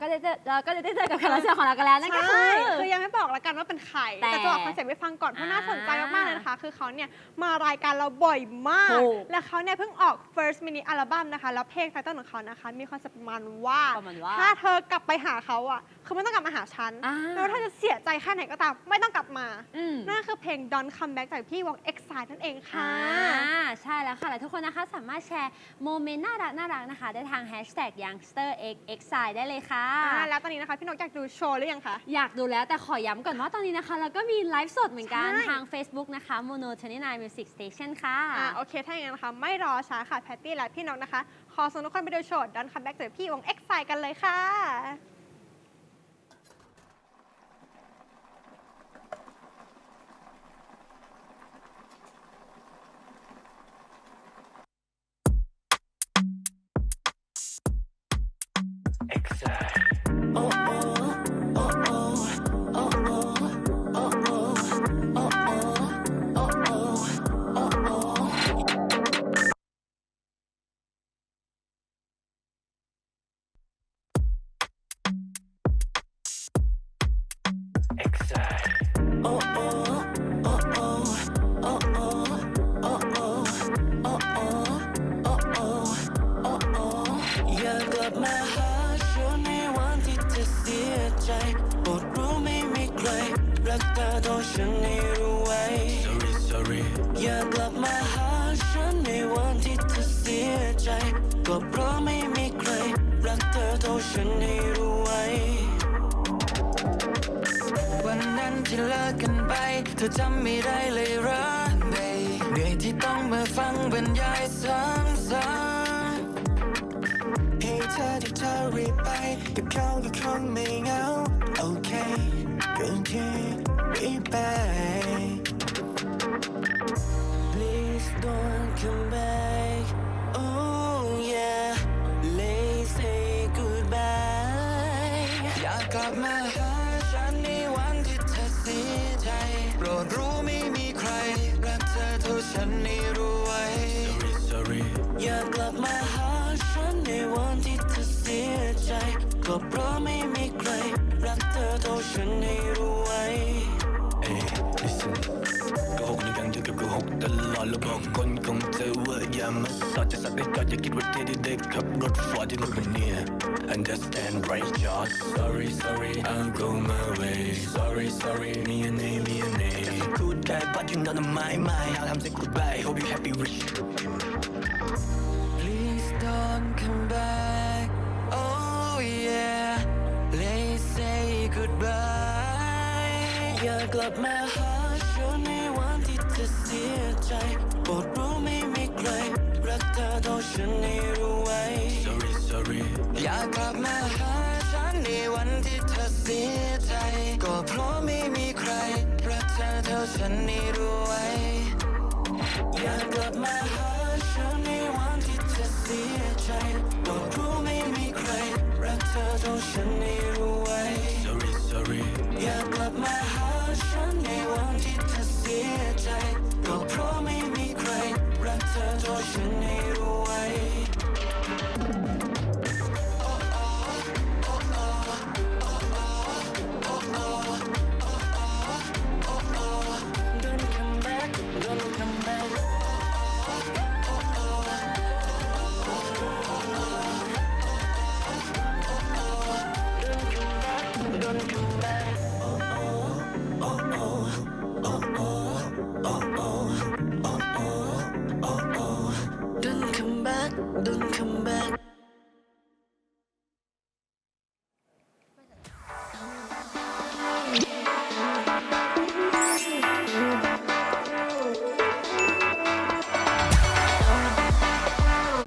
ก็ได้เจอเราก็ได้เจอกับแขกรับเชิญของเรากันแล้วนั่นก็ใช่คือคือยังไม่บอกละกันว่าเป็นใคร แต่ แต่จะบอกคอนเซ็ปต์ไปฟังก่อนเพราะอ่าน่าสนใจมากๆเลยนะคะ คือเขาเนี่ยมารายการเราบ่อยมาก ถูก และเขาเนี่ยเพิ่งออก first mini อัลบั้มนะคะ แล้วเพลงไตเติ้ลของเขานะคะ มีคอนเซ็ปต์ประมาณว่า ประมาณว่า ถ้าเธอกลับไปหาเขาอะ คือไม่ต้องกลับมาหาฉันอ่า ไม่ว่าเธอจะเสียใจแค่ไหนก็ตาม ไม่ต้องกลับมา อืม นั่นคือเพลง Don't Come Back จากพี่วง X นั่นเองค่ะ อ่าใช่แล้วค่ะและทุกคนนะคะสามารถแชร์โมเมนต์น่ารักน่ารักนะคะ ได้ทาง hashtag youngster x x ได้เลยค่ะ อ่าแล้วตอนนี้นะคะ พี่นกอยากดูโชว์หรือยังคะ อยากดูแล้วแต่ขอย้ำก่อนว่าตอนนี้นะคะ เราก็มีไลฟ์สดเหมือนกันใช่ ทาง Facebook นะคะ Mono 29 Music Station ค่ะ อ่าโอเค ถ้าอย่างนั้นนะคะ ไม่รอช้าค่ะ แพตตี้และพี่นกนะคะ ขอส่งทุกคนไปดูโชว์ Don't Come Back จากพี่วง X กันเลยค่ะ อย่ กเธอเท่าฉันให้รู้ไว้ sorry sorry อย่ากลับมาหาฉันในวันที่เธอเสียใจ ก็เพราะไม่มีใคร รักเธอเท่าฉันให้รู้ไว้ วันนั้นที่เลิกกันไป เธอจำไม่ได้เลยเหรักเหนื่อยที่ต้องมาฟังบรรยายซ้ำๆให้เธอที่เธอรีบไปกับเขาก็คงไม่เหงา โอเคก็แค่ รีบไป Please don't come back Oh yeah Let's say goodbye อยากกลับมาหาฉันในวันที่เธอเสียใจโปรดรู้ไม่มีใคร รักเธอเท่าฉันให้รู้ไว้ Sorry sorry อยากกลับมาหาฉันในวันที่เธอเสียใจก็เพราะไม่มีใคร รักเธอเท่าฉันให้รู้ ตลอดแล้วบอกคนคงเจอว่าอย่ามาสอดจะสักได้ก็อย่าคิดว่าเท่ที่ได้ขับรถฟอร์ดที่นู่นเป็นเนี่ย Understand right Josh Sorry sorry I'll go my way Sorry sorry me and a me and a Good guy but you're not on my mind I'll have to say goodbye Hope you happy rich Please don't come back Oh yeah Let's say goodbye อย่าก วันที่เธอเสียใจโปรดรู้ไม่มีใครรักเธอเท่าฉันให้รู้ไว้ Sorry sorry อย่ากลับมาหาฉันในวันที่เธอเสียใจ ก็เพราะไม่มีใครรักเธอเท่าฉันให้รู้ไว้ อยากกลับมาหาฉันในวันที่เธอเสียใจก็รู้ไม่มีใครรักเธอเท่าฉันให้รู้ไว้ Sorry sorry อยาก Don't come back.